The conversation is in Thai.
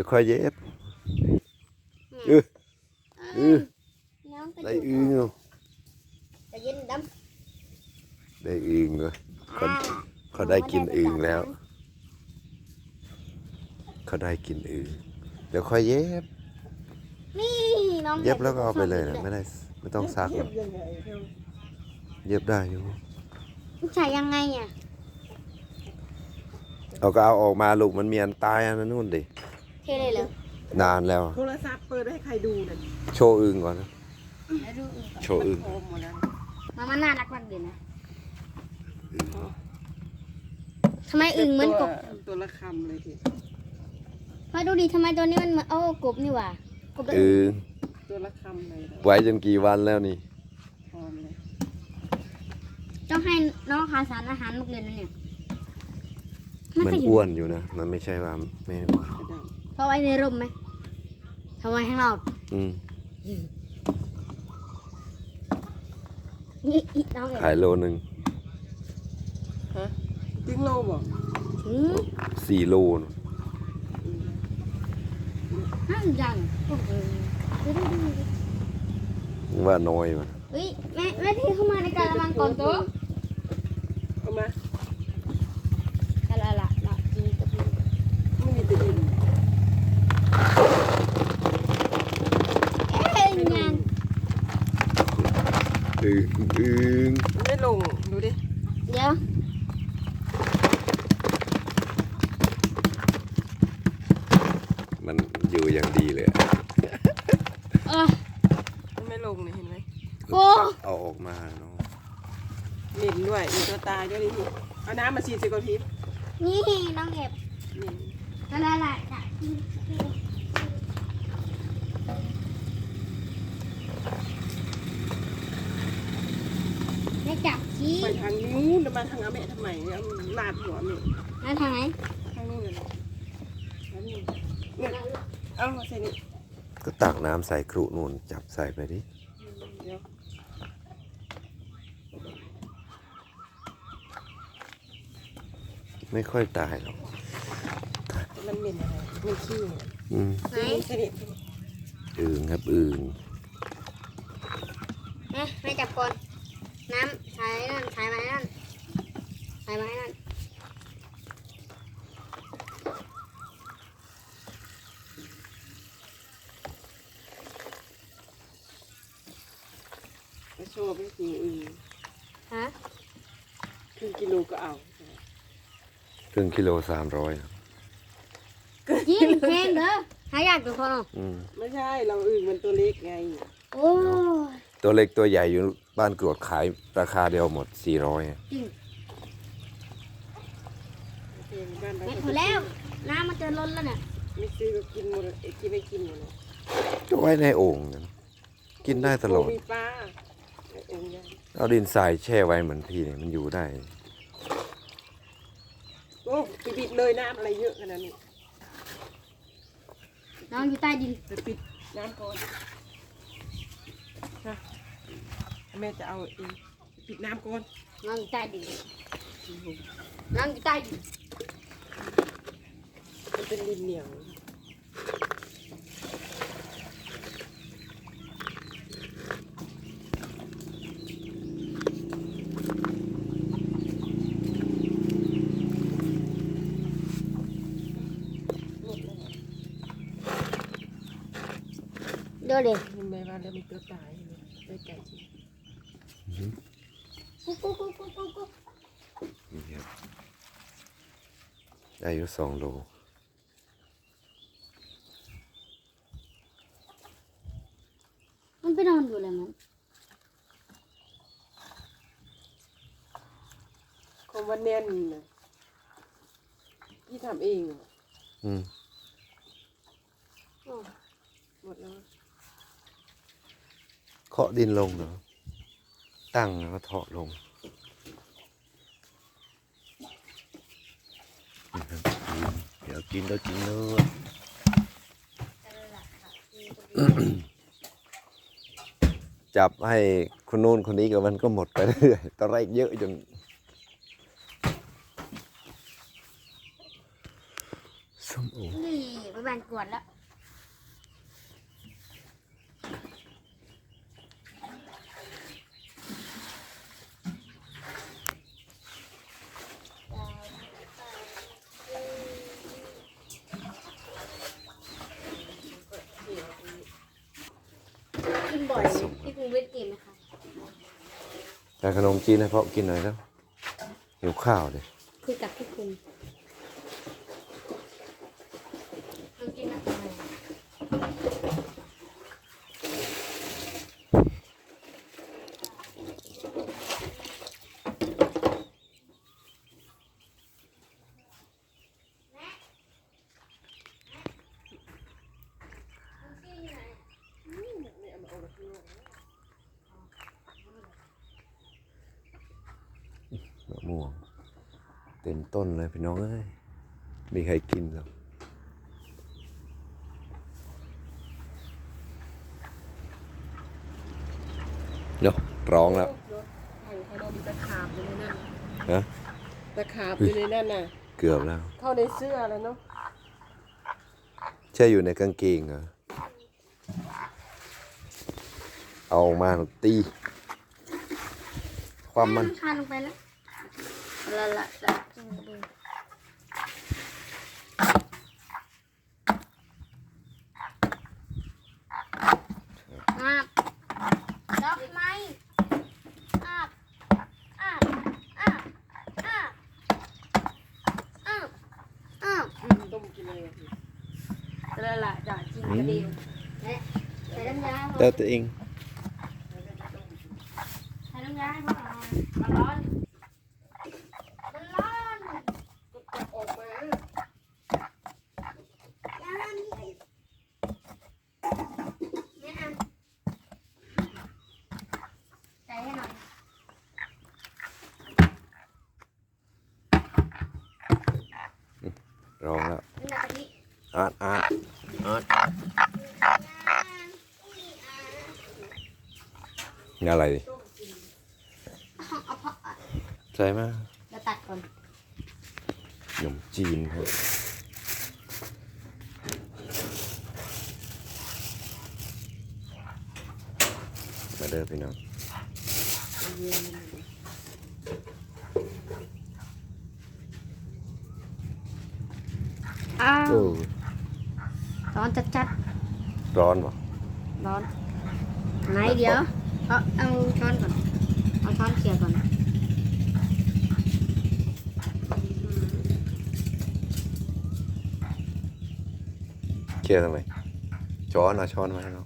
ดี๋ยวค่อยเย็บเนี่ยเออเอ้ยน้องกระได้ดูกอึงเอาจะเย็นดได้อึงเลยำเขาอ่าเขาได้กินอึงแล้ว เขาได้กินอึงเดี๋ยวค่อยเย็บนี่น้องเย็บแล้วก็เอาไปเลยนะไม่ได้ไม่ต้องซักหรเย็อบกยังไงเร็วเย็บได้อยู่ใส่ยังไงอะ เอาก็เอาออกมาลูกมันมีอันตายอันนั้นนู่นดิ เทเลยเหรอนานแล้ว โทรศัพท์เปิดให้ใครดูเนี่ยโชว์อึงก่อนนะ แล้วดูอึ่งก่อนโชว์อึงโอมหมดแล้วมามันน่ารักมากเลยนะทำไมอึ่งเหมือนกบตัวตัวละคำเลยทีมาดูดิทำไมตัวนี้มันเหมือนโอ้กบนี่หว่ากบเป็นอึงตัวละคำเลยไว้จนกี่วันแล้วนี่ พร้อมเลยต้องให้น้องขาสารอาหารลูกเรียนนะเนี่ยมันก็ยู่อ้วนอยู่นะ มันไม่ใช่ว่าไม่อ้วนกระดัง เพราะไว้ในร่มไหมทำไว้ข้างนอกอืมนี่อีน้องเอ๋ขายโลหนึ่งฮะจิ้งโลบอกถึงสี่โลน่ะห้างจังโอ้โหดูดูดูดูว่าน้อยมัน เฮ้ยแม่แม่ที่เข้ามาในกะละมังก่อนโต๊ะ เอามากะละละละกินกับมือ ไม่มีตัวอื่น เอ้ยงาน อึงอึงมันไม่ลง ดูดิ เดี๋ยวมันอยู่อย่างดีเลยอะเออมันไม่ลงเลยเห็นไหมโอ้เอาออกมาเนาะเหม็นด้วยมีตัวตายด้วยดิพี่เอาน้ำมาฉีดสิก่อนพี่นี่น้องเก็บเหม็นกะละละจะกินไม่จับชี้ ไปทางนู้นจะมาทางอาเมะทำไมเอาลาดหัวเมะแล้วทางไหนทางนู้นเลยทางนู้นเนี่ยเอามาใส่นี่ก็ตักน้ำใส่ครุนูนจับใส่ไปดิเดี๋ยวไม่ค่อยตายหรอกมันเหม็นอะไรมันขี้เนี่ยอืมไหนใส่นี่อึงครับอึงเอ๊ะไม่จับก่อน น้ำใช้นั่นใช้ไม้นั่นใช้ไม้นั่นไปโชว์ไปกินอื่นฮะครึ่งกิโลก็เอาครึ่งกิโลสามร้อยยิงเพลงเด้อหายากตัวคนอะอืมไม่ใช่เราอื่นมันตัวเล็กไง โอ้ย ตัวเล็กตัวใหญ่อยู่บ้านกรวดขายราคาเดียวหมดสี่ร้อยจริงเพลงบ้านเราเม็ดพอแล้ว น้ำมันจะล้นแล้วเนี่ยไม่ซื้อก็กินหมดเอ้ยกินไม่กินหมดเลยก็ไว้ในโอ่งนั้นกินได้ตลอด มีปลาไอ้เองยังเอาดินทรายแช่ไว้เหมือนพี่เนี่ยมันอยู่ได้ โอ้ไปปิดเลยน้ำอะไรเยอะขนาดนี้น้องอยู่ใต้ดิน ไปปิดน้ำก่อนนะ แม่จะเอาเองไปปิดน้ำก่อนน้องอยู่ใต้ดินน้องอยู่ใต้ดินมันเป็นดินเหนียวเดี๋ยวเดี๋ยวมันไม่ว่าแล้วมีตัวตายเลยไปไก่ จริงกุ๊กกุ๊กกุ๊กกุ๊กกุ๊กกุ๊กนี่ครับได้อยู่สองโลมันไปนอนอยู่เลยมันคงว่าแน่นนะพี่ทำเองเหรออืมอ๋อหมดแล้ว เคาะดินลงเนาะ ตั้งแล้วก็เทาะลงนี่ครับอืมเดี๋ยวกินแล้วกินเนื้อจับให้คนนู้นคนนี้กับมันก็หมดไปเรื่อยตอนแรกเยอะจนส้มโอนี่ไปบ้านมันกวนแล้ว กินบ่อยไหมที่กรุงเทพกินไหมคะแต่ขนมจีนให้พ่อกินหน่อยแล้วหิวข้าวเลยคุยกับพี่คุณน้ำจิ้มอะไร มะม่วง เต็มต้นเลยพี่น้องเอ้ยมีใครกินหรอกเนาะร้องแล้วทางขนมตะขาบอยู่ในนั้นฮะตะขาบอยู่ในนั้นน่ะ เกือบแล้ว เข้าในเสื้อแล้วเนาะใช่อยู่ในกางเกงเหรอ เอาออกมาตี ความมันทานลงไปแล้ว ละละละจิ้มกระดูกอาบดอกไม้อาบอาบอาบอาบอาบอาบต้มกินเลย ละละจ้ะจิ้มกระดูกและใส่น้ำยา แต่ตัวเอง ใส่น้ำยาให้พ่อหน่อยมันร้อนมันร้อน ก็ออกมา ใส่ให้หน่อย ร้องแล้ว นี่นะกะทิ อาร์ตอาร์ตอาร์ตงานอะไรดิเอาพอใส่มาเราตัดก่อนขนมจีนครับมาเด้อพี่น้องอ้าวโอ้ ร้อนจัดจัดร้อนป่ะๆร้อน ไหนเดี๋ยวเอาเอาช้อนก่อนเอาช้อนเขี่ยก่อนเคลียร์ทำไมช้อนเอาช้อนมาให้เรา